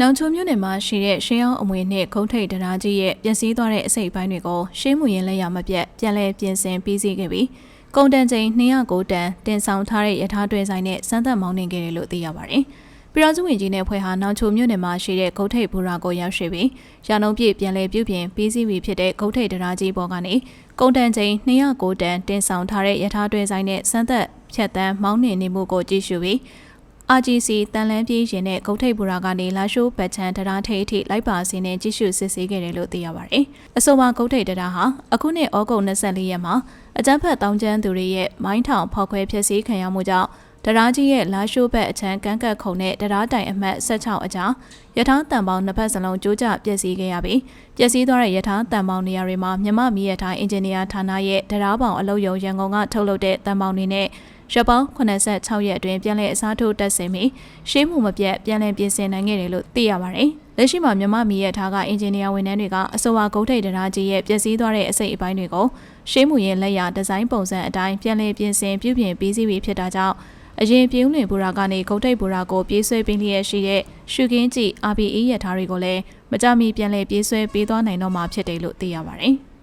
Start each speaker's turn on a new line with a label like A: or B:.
A: နောင်ချုံမြို့နယ်မှာရှိတဲ့ရှေးအောင်အမွေနှင့်ဂုံးထိပ်တရားကြီးရဲ့ပျက်စီးသွားတဲ့အစိတ်အပိုင်းတွေကိုရှေးမှုရင်လက်ရမပြတ်ပြန်လည်ပြင်ဆင်ပြီးစီးခဲ့ပြီးကုန်တန်ချိန်209တန်တင်ဆောင်ထားတဲ့ရထားတွဲဆိုင်နဲ့စမ်းသပ်မောင်းနှင်ခဲ့တယ်လို့သိရပါတယ်။ပြည်တော်စုဝင်ကြီးနဲ့ဖွဲ့ဟာနောင်ချုံမြို့နယ်မှာရှိတဲ့ဂုံးထိပ်ဘူရာကိုရောက်ရှိပြီးရာနှုံပြည့်ပြန်လည်ပြုပြင်ပြီးစီးပြီးဖြစ်တဲ့ဂုံးထိပ်တရားကြီးပေါ်ကနေကုန်တန်ချိန်209တန်တင်ဆောင်ထားတဲ့ရထားတွဲဆိုင်နဲ့စမ်းသပ်ဖြတ်တန်းမောင်းနှင်နေမှုကိုကြည့်ရှုပြီး RGC တန်လန်းပြေးရင်နဲ့ဂုတ်ထိပ်ဘူရာကနေလာရှိုးဘတ်ချန်တရားထိပ်အထိလိုက်ပါစီနဲ့ကြည့်ရှုစစ်ဆေးခဲ့တယ်လို့သိရပါတယ်။အဆိုပါဂုတ်ထိပ်တရားဟာအခုနှစ်ဩဂုတ်24ရက်မှာအကြမ်းဖက်တောင်းကျမ်းသူတွေရဲ့မိုင်းထောင်ဖောက်ခွဲဖျက်ဆီးခံရမှုကြောင့်တရားကြီးရဲ့လာရှိုးဘက်အချမ်းကန်းကတ်ခုံနဲ့တရားတိုင်အမှတ်16အကြားရထားတန်ပေါင်းနှစ်ဖက်စလုံးကြိုးကျပျက်စီးခဲ့ရပြီးပျက်စီးသွားတဲ့ရထားတန်ပေါင်းနေရာတွေမှာမြမမီးရထားအင်ဂျင်နီယာဌာနရဲ့တရားပေါင်အလုပ်ရုံရန်ကုန်ကထုတ်လုပ်တဲ့တန်ပေါင်းတွေနဲ့ ရက်ပေါင်း86ရက်အတွင်းပြန်လည်အစားထိုးတက်ဆင်ပြီးရှေးမှုမပြတ်ပြန်လည်ပြင်ဆင်နိုင်ခဲ့တယ်လို့သိရပါတယ်။လက်ရှိမှာမြမမီရဲ့ထားကအင်ဂျင်နီယာဝန်ထမ်းတွေကအဆိုပါဂုတ်ထိပ်တရားကြီးရဲ့ပျက်စီးသွားတဲ့အစိတ်အပိုင်းတွေကိုရှေးမှုရဲ့လက်ရာဒီဇိုင်းပုံစံအတိုင်းပြန်လည်ပြင်ဆင်ပြုပြင်ပြီးစီးပြီးဖြစ်တာကြောင့်အရင်ပြုံးလင်ဘူရာကနေဂုတ်ထိပ်ဘူရာကိုပြေးဆွဲပင်းလျက်ရှိတဲ့ရှုကင်းကြည့် RPE ရထားတွေကိုလည်းမကြမီပြန်လည်ပြေးဆွဲပေးသွားနိုင်တော့မှာဖြစ်တယ်လို့သိရပါတယ်။